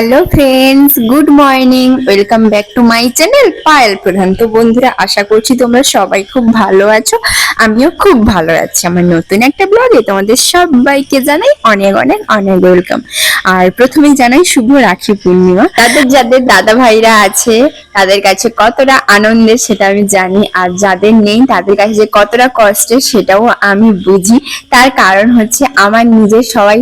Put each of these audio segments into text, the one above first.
Hello friends good morning welcome back to my channel Payel Pradhan তো বন্ধুরা, আশা করছি তোমরা সবাই খুব ভালো আছো। আমিও খুব ভালো আছি। আমার নতুন একটা ব্লগে তোমাদের সবাইকে জানাই অনেক অনেক অনেক ওয়েলকাম আর প্রথমেই জানাই শুভ রাখি পূর্ণিমা। তাদের যাদের দাদা ভাইরা আছে, তাদের কাছে কতটা আনন্দের সেটা আমি জানি। আর যাদের নেই, তাদের কাছে যে কতটা কষ্টের সেটাও আমি বুঝি। তার কারণ হচ্ছে আমার নিজের সবাই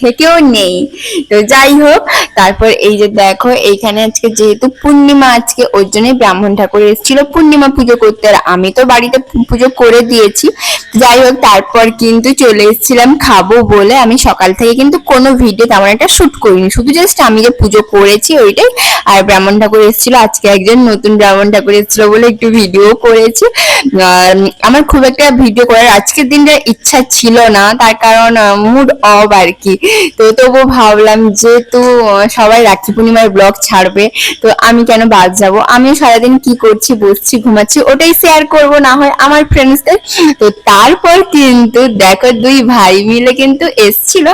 থেকেও নেই। তো যাই হোক তারপর এই যে দেখো এইখানে আজকে যেহেতু পূর্ণিমা আজকে ওর জন্যই ব্রাহ্মণ ঠাকুর এসেছিল পূর্ণিমা পুজো করতে। আর আমি তো বাড়িতে পুজো করে দিয়েছি। যাই হোক তারপর কিন্তু চলে এসেছিলাম খাব বলে। আমি সকাল থেকে কিন্তু কোনো ভিডিও তেমন একটা শুট করিনি। শুধু জাস্ট আমি যে পুজো করেছি ওইটাই। আর ব্রাহ্মণ ঠাকুর এসেছিল আজকে একজন নতুন ব্রাহ্মণ ঠাকুর এসেছিল বলে একটু ভিডিও করেছি। আমার খুব একটা ভিডিও করার আজকের দিনটা ইচ্ছা ছিল না। তার কারণ মুড অফ আর কি। তো তবু ভাবলাম যেহেতু আহ, সবাই রাখি পূর্ণিমার ব্লগ ছাড়বে। তো আমি কেন বাদ যাব? আমিও সারাদিন কি করছি, বসছি, ঘুমাচ্ছি, ওটাই শেয়ার করব, না হয় আমার ফ্রেন্ডসদের তো তারপর কিন্তু দেখো দুই ভাই মিলে কিন্তু এসছিল,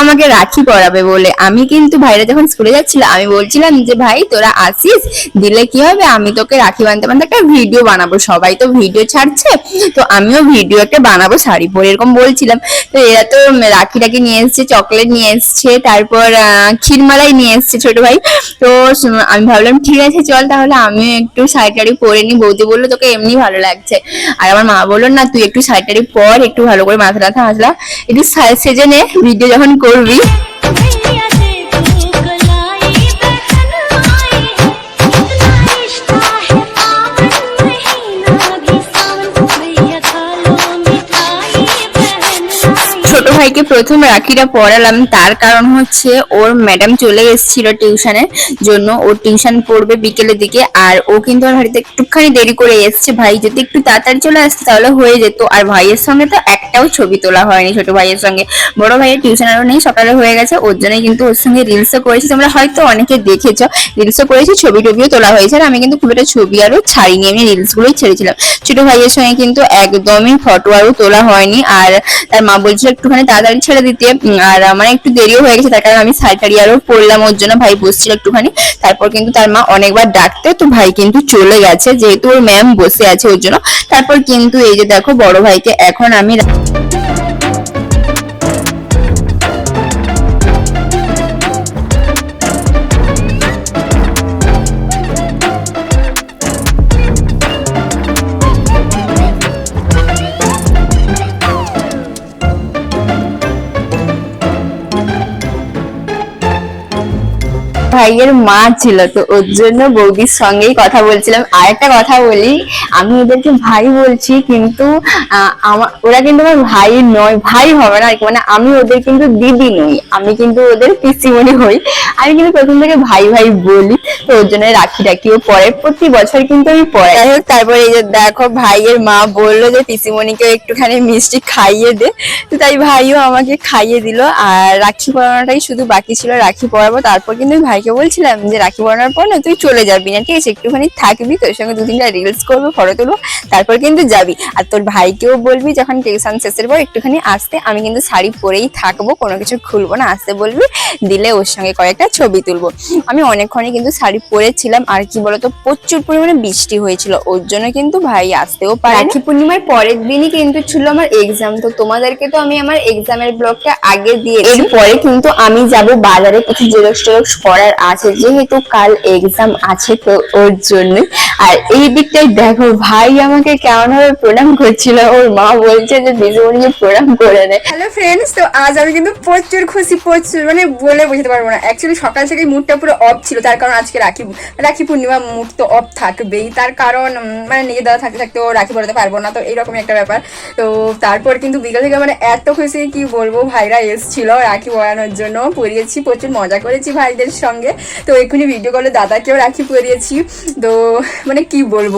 আমাকে রাখি পরাবে বলে। আমি কিন্তু ভাইরা যখন স্কুলে যাচ্ছিল, আমি বলছিলাম যে, ভাই, তোরা আসিস? দিলে কি হবে? আমি তোকে রাখি বানতে বানতে একটা ভিডিও বানাবো। সবাই তো ভিডিও ছাড়ছে, তো আমিও ভিডিও একটা বানাবো, শাড়ি পরে, এরকম বলছিলাম। তো এরা তো রাখি টাকি নিয়ে এসছে চকলেট নিয়ে এসছে, তারপর ক্ষীরমালাই নিয়ে এসছে ছোট ভাই। তো আমি ভাবলাম, ঠিক আছে, চল তাহলে আমি একটু শাড়ি টাড়ি পরে নি। বৌদি বলল, তোকে এমনি ভালো লাগছে। আর আমার মা বলল, না, তুই একটু শাড়ি টাড়ি পর, একটু ভালো করে মাথা টাথা আসলা একটু সেজে নে ভিডিও যখন করবি। ছোট ভাইকে প্রথম রাখিটা পড়ালাম, তার কারণ হচ্ছে ওর ম্যাডাম চলে এসেছিল টিউশনের জন্য ও টিউশন পড়বে বিকেলের দিকে, আর ও কিন্তু আমার বাড়িতে একটুখানি দেরি করে এসছে। ভাই যদি একটু তাড়াতাড়ি চলে আসতো তাহলে হয়ে যেত, আর ভাইয়ের সঙ্গে তো একটাও ছবি তোলা হয়নি ছোট ভাইয়ের সঙ্গে। বড় ভাইয়ের টিউশন আরও নেই, সকালে হয়ে গেছে, ওর জন্যই কিন্তু ওর সঙ্গে রিলসও করেছি। তোমরা হয়তো অনেকে দেখেছ রিলসও করেছি, ছবি টবিও তোলা হয়েছে, আর আমি কিন্তু খুব একটা ছবি আরও ছাড়িনি, আমি রিলসগুলোই ছেড়েছিলাম। ছোট ভাইয়ের সঙ্গে কিন্তু একদমই ফটো আরও তোলা হয়নি, আর তার মা বলছিল একটুখানি তাড়াতাড়ি ছেড়ে দিতে আর আমার একটু দেরিও হয়ে গেছে, তার কারণে আমি শাড়ি আরও পড়লাম, ওর জন্য ভাই বসছিল একটুখানি। তারপর কিন্তু তার মা অনেকবার ডাকতে, তো ভাই কিন্তু চলে গেছে, যেহেতু ওর ম্যাম বসে আছে ওর জন্য। তারপর কিন্তু এই যে দেখো, বড় ভাইকে এখন আমি ভাইয়ের মা ছিল, তো ওর জন্য বৌদির সঙ্গেই কথা বলছিলাম। আর একটা কথা বলি, আমি ওদেরকে ভাই বলছি, কিন্তু ওরা কিন্তু আমার ভাই নয়, ভাই হবে না মানে আমি ওদের কিন্তু দিদি নই, আমি কিন্তু ওদের পিসিমণি হই। আমি কিন্তু প্রথম থেকে ভাই ভাই বলি, তো ওর জন্য রাখি রাখিও পরে, প্রতি বছর কিন্তু আমি পরে। যাই হোক, তারপরে এই যে দেখো, ভাইয়ের মা বলল যে পিসিমণিকে একটুখানি মিষ্টি খাইয়ে দে। তো তাই ভাইও আমাকে খাইয়ে দিল, আর রাখি পরানোটাই শুধু বাকি ছিল, রাখি পরাবো, তারপর কিন্তু আমি ভাইকে বলছিলাম যে রাখি পরানোর পর না তুই চলে যাবি না ঠিক আছে? একটুখানি থাকবি তোর সঙ্গে দু তিনটা রিলস করব ফটো তুলবো তারপর কিন্তু যাবি। আর তোর ভাইকেও বলবি যখন টিউশন শেষের পর একটুখানি আসতে আমি কিন্তু শাড়ি পরেই থাকব কোনো কিছু খুলবো না। আসতে বলবি দিলে ওর সঙ্গে কয়েকটা ছবি তুলবো। আমি অনেকক্ষণে কিন্তু শাড়ি পরেছিলাম আর কি বলতো প্রচুর পরিমাণে বৃষ্টি হয়েছিল ওর জন্য কিন্তু ভাই আসতেও পারে রাখি পূর্ণিমার পরের দিনই কিন্তু ছিল আমার এক্সাম তো তোমাদেরকে তো আমি আমার এক্সামের ব্লগটা আগে দিয়ে এরপরে কিন্তু আমি যাব বাজারে কিছু জেরক্স টেরক্স করার আছে, যেহেতু কাল এক্সাম আছে তো ওর জন্য আর এই দিকটাই দেখো, ভাই আমাকে কেমন ভাবে প্রণাম করছিল। ওর মা বলছে যে, দিদিমণিকে প্রণাম করে নেয় হ্যালো ফ্রেন্ডস তো আজ আমি কিন্তু প্রচুর খুশি, প্রচুর মানে বলে বোঝাতে পারব না। অ্যাকচুয়ালি সকাল থেকে মুডটা পুরো অফ ছিল, তার কারণ আজকে রাখি রাখি পূর্ণিমা মুড তো অফ থাকবেই। তার কারণ মানে নিজে দাদা থাকতে থাকতেও রাখি পড়াতে পারব না, তো এইরকমই একটা ব্যাপার। তো তারপর কিন্তু বিকাল থেকে মানে এত খুশি, কি বলব, ভাইরা এসছিল রাখি পরানোর জন্য। পরিয়েছি প্রচুর মজা করেছি ভাইদের সঙ্গে। তো এক্ষুনি ভিডিও কলে দাদাকেও রাখি পরিয়েছি তো মানে কি বলব?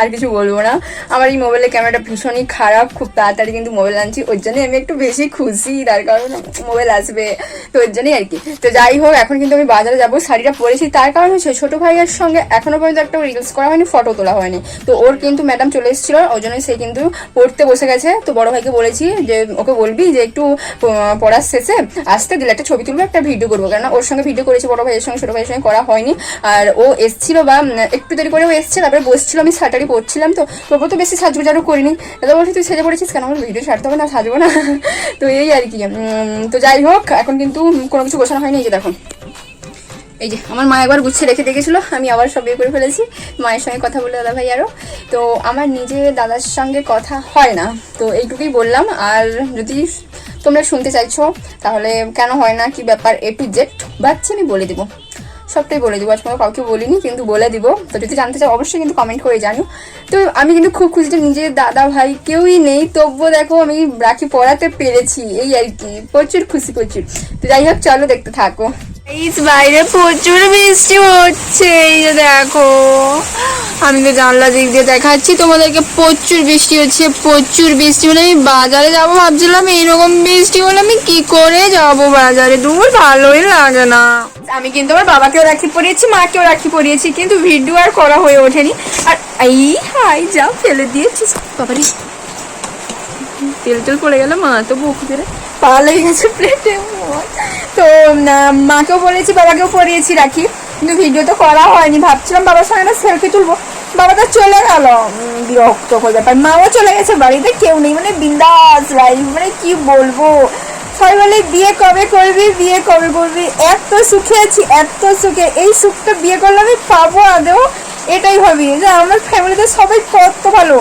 আর কিছু বলব না। আমার এই মোবাইলের ক্যামেরাটা ভীষণই খারাপ, খুব তাড়াতাড়ি কিন্তু মোবাইল আনছি, ওর জন্যই আমি একটু বেশি খুশি, তার কারণ মোবাইল আসবে, তো ওর জন্যই আর কি। তো যাই হোক, এখন কিন্তু আমি বাজারে যাব, শাড়িটা পরেছি, তার কারণ হচ্ছে ছোটো ভাইয়ের সঙ্গে এখনও পর্যন্ত একটা রিলস করা হয়নি ফটো তোলা হয়নি। তো ওর কিন্তু ম্যাডাম চলে এসেছিল ওই জন্য সে কিন্তু পড়তে বসে গেছে। তো বড় ভাইকে বলেছি যে, ওকে বলবি যে, একটু পড়ার শেষে আসতে দিলে একটা ছবি তুলবো, একটা ভিডিও করব। কেন ওর সঙ্গে ভিডিও করেছি, বড় ভাইয়ের সঙ্গে, ছোটো ভাইয়ের সঙ্গে করা হয়নি। আর ও এসছিল বা একটু দেরি করে ও এসছে, তারপরে বসছিল, আমি শাটারি পড়ছিলাম তো, তবুও তো বেশি সাজগোজারও করিনি। দাদা বলছি, তুই সেজে পড়েছিস কেন? আমার ভিডিও ছাড়তে হবে না, সাজবো না। তো এই আর কি তো যাই হোক, এখন কিন্তু কোনো কিছু গোছানো হয়নি, এই যে দেখো। এই যে, আমার মা একবার গুছিয়ে রেখে দেখেছিল আমি আবার সব ইয়ে করে ফেলেছি, মায়ের সঙ্গে কথা বলে দাদা ভাই আরও। তো আমার নিজে দাদার সঙ্গে কথা হয় না, তো এইটুকুই বললাম। আর যদি তোমরা শুনতে চাইছো, তাহলে কেন হয় না, কি ব্যাপার এ টু জেড বাচ্চা আমি বলে দেবো। সবটাই বলে দেবো আজ কাউকে বলিনি, কিন্তু বলে দিব। তো যদি জানতে চাও, অবশ্যই কিন্তু কমেন্ট করে জানিও। তো আমি কিন্তু খুব খুশি যে নিজের দাদা ভাই কেউই নেই, তবুও দেখো আমি রাখি পড়াতে পেরেছি, এই আর কি। প্রচুর খুশি, প্রচুর। তো যাই হোক, চলো দেখতে থাকো। বাইরে প্রচুর বৃষ্টি হচ্ছে। এই যে দেখো, আমি তো জানলা দিক দিয়ে দেখাচ্ছি, তোমাদেরকে প্রচুর বৃষ্টি হচ্ছে, প্রচুর বৃষ্টি হলে আমি বাজারে যাব ভাবছিলাম, এইরকম বৃষ্টি হলে আমি কি করে যাব বাজারে? দূর, ভালোই লাগে না। আমি কিন্তু আমার বাবাকেও রাখি পরিয়েছি, মাকেও রাখি পরিয়েছি, কিন্তু ভিডিও আর করা হয়ে ওঠেনি। আর এই, হাই, যা ফেলে দিয়েছিস। বাবারি তেল তেল পড়ে গেল, মা তো বুক ধরে পা লেগে গেছে প্লেটে তো মাকেও বলেছি, বাবাকেও পরিয়েছি রাখি। কিন্তু ভিডিও তো করা হয়নি। ভাবছিলাম বাবার সঙ্গে একটা সেলফি তুলবো। বাবা তো চলে গেল। বিরক্ত করে ব্যাপার। মাও চলে গেছে বাড়িতে, কেউ নেই। মানে বিন্দাস লাইফ মানে কি বলব? সবাই বলে, বিয়ে কবে করবি? বিয়ে কবে করবি? এত সুখে আছি, এত সুখে। এই সুখটা বিয়ে করলে আমি পাবো আদৌ? এটাই ভাবি। যে আমার ফ্যামিলিতে সবাই কত ভালো।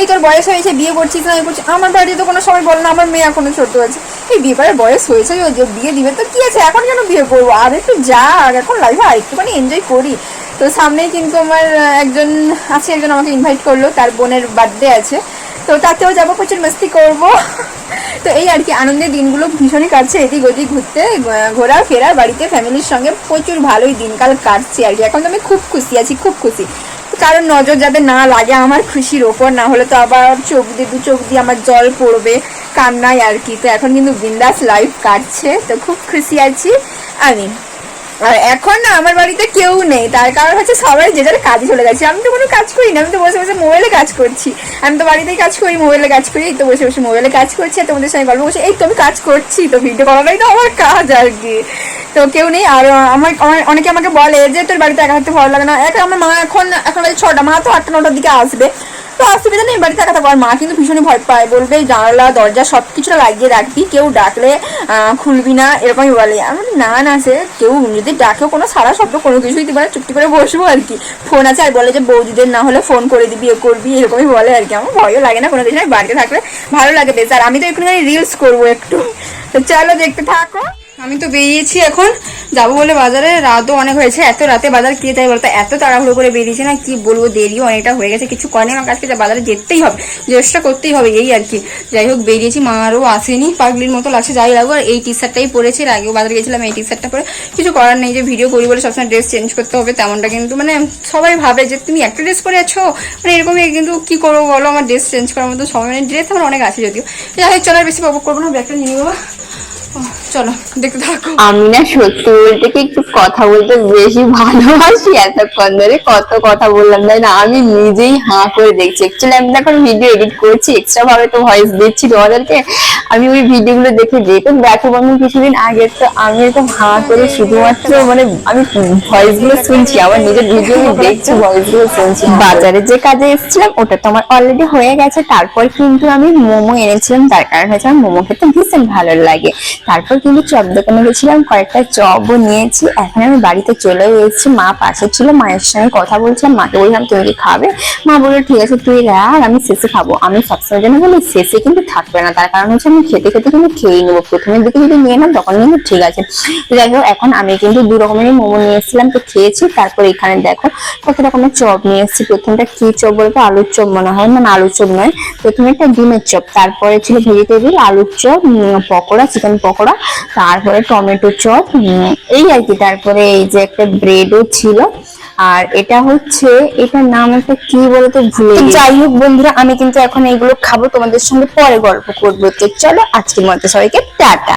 এই তোর বয়স হয়েছে, বিয়ে করছিস না, আমি করছি আমার বাড়িতে তো কোনো সময় বলে না, আমার মেয়ে এখনও ছোট আছে। এই বিয়ে করার বয়স হয়েছে যে যে বিয়ে দিবে, তো কি আছে, এখন কেন বিয়ে করব? আর একটু যাক, এখন লাইফে আর একটুখানি এনজয় করি। তো সামনেই কিন্তু আমার একজন আছে, একজন আমাকে ইনভাইট করল, তার বোনের বার্থডে আছে। তো তাতেও যাব, প্রচুর মস্তি করব। তো এই আর কি, আনন্দের দিনগুলো ভীষণই কাটছে, এদিক ওদিক ঘুরতে ঘোরা ফেরা বাড়িতে ফ্যামিলির সঙ্গে প্রচুর ভালোই দিনকাল কাটছে আর কি। এখন তো আমি খুব খুশি আছি, খুব খুশি। কারণ নজর যাতে না লাগে, আমার খুশির ওপর, না হলে তো আবার চোখ দিয়ে, দু চোখ দিয়ে আমার জল পড়বে কান্নায় আর কি। তো এখন কিন্তু বিন্দাস লাইফ কাটছে, তো খুব খুশি আছি আমি। আর এখন না আমার বাড়িতে কেউ নেই। তার কারণ হচ্ছে সবাই যে যার কাজে চলে গেছে। আমি তো কোনো কাজ করি না আমি তো বসে বসে মোবাইলে কাজ করছি। আমি তো বাড়িতেই কাজ করি মোবাইলে কাজ করি, এই তো বসে বসে মোবাইলে কাজ করছি, আর তোমাদের সঙ্গে গল্প বসে, এই তো আমি কাজ করছি, তো ভিডিও করাটাই তো আমার কাজ আর কি। তো কেউ নেই, আর আমার অনেকে আমাকে বলে যে তোর বাড়িতে একা থাকতে ভালো লাগে না। একা, আমার মা এখন এখন ছটা, মা তো আটটা, নটার দিকে আসবে। তো অসুবিধা নেই, বাড়িতে একা থাকব আর মা কিন্তু ভীষণই ভয় পায়। বলবে, জানালা, দরজা সব কিছুটা লাগিয়ে রাখবি। কেউ ডাকলে খুলবি না, এরকমই বলে। আমি না না সে কেউ যদি ডাকেও, কোনো সারা শব্দ, কোনো কিছুই দিবে চুপটি করে বসবো আর কি। ফোন আছে, আর বলে যে, বৌদিদের না হলে ফোন করে দিবি, এ করবি, এরকমই বলে আর কি। আমার ভয়ও লাগে না কোনো কিছু বাড়িতে থাকলে ভালো লাগে বেশ। আর আমি তো একটুখানি রিলস করব একটু। তো চলো, দেখতে থাকো। আমি তো বেরিয়েছি এখন। যাব বলে বাজারে। রাতও অনেক হয়েছে। এত রাতে বাজার কে যাই বলতো? এত তাড়াহুড়ো করে বেরিয়েছে না, কি বলব? দেরিও অনেকটা হয়ে গেছে। কিছু করেনি আমার কাছকে বাজারে যেতেই হবে। চেষ্টা করতেই হবে এই আর কি। যাই হোক, বেরিয়েছি। মা আরও আসেনি। পাগলির মতো লাগছে। যাই লাগো আর এই টি শার্টটাই পরেছে। এর আগেও বাজারে গেছিলাম এই টি শার্টটা পরে। কিছু করার নেই। যে ভিডিও করি বলে সবসময় ড্রেস চেঞ্জ করতে হবে, তেমনটা কিন্তু মানে সবাই ভাবে যে তুমি একটা ড্রেস পরে আছো। মানে এরকমই কিন্তু কি করব বলো? আমার ড্রেস চেঞ্জ করার মতো সময় মানে ড্রেস আমার অনেক আছে যদিও। যাই হোক, চলো আর বেশি পাবো করব না। ব্যাগটা নিয়ে নেব। চলো, দেখতে থাকো। আমি না সত্যি বলতে কি একটু কথা বলতে বেশি ভালোবাসি এতক্ষণ ধরে, কত কথা বললাম তাই না? আমি নিজেই হাঁ করে দেখছি। অ্যাকচুয়ালি আমি এখন ভিডিও এডিট করছি এক্সট্রা ভাবে তো ভয়েস দিচ্ছি তোমাদেরকে। আমি ওই ভিডিও গুলো দেখে যেহেতু দেখো আমি কিছুদিন আগে তো আমি এরকম হাঁ করে শুধুমাত্র মানে আমি ভয়েসগুলো শুনছি আমার নিজের ভিডিও আমি দেখছি ভয়েসগুলো শুনছি। বাজারে যে কাজে এসেছিলাম, ওটা তো আমার অলরেডি হয়ে গেছে। তারপর কিন্তু আমি মোমো এনেছিলাম, তার কারণ হচ্ছে আমার মোমো খেতে ভীষণ ভালো লাগে। তারপর কিন্তু চপ দোকানে গেছিলাম, কয়েকটা চপও নিয়েছি। এখন আমি বাড়িতে চলে এসেছি, মা পাশে ছিল, মায়ের সঙ্গে কথা বলছিলাম মাকে বললাম, তুমি কি খাবে? মা বলল, ঠিক আছে, তুই রাখ, আমি শেষে খাব। আমি সবসময় যেন বলি, শেষে কিন্তু থাকবে না। তার কারণ হচ্ছে, আমি খেতে খেতে কিন্তু খেয়ে নেব। প্রথমের দিকে যদি নিয়ে নাম তখন কিন্তু ঠিক আছে। যাই হোক, এখন আমি কিন্তু দু রকমেরই মোমো নিয়ে এসেছিলাম, তো খেয়েছি। তারপর এখানে দেখো, কত রকমের চপ নিয়ে এসেছি। প্রথমটা কি চপ বলতো আলুর চপ মনে হয়। মানে আলুর চপ নয়। প্রথমে একটা ডিমের চপ, তারপরে ছিল ভেজিটেবিল, আলুর চপ পকোড়া, চিকেন পকোড়া তারপরে টমেটো চপ উম, এই আর কি। তারপরে এই যে একটা ব্রেডও ছিল। আর এটা হচ্ছে এটার নাম একটা কি বলতো ভুলে যাই হোক বন্ধুরা আমি কিন্তু এখন এইগুলো খাব তোমাদের সঙ্গে পরে গল্প করব। তো চলো আজকের মতো সবাইকে টাটা।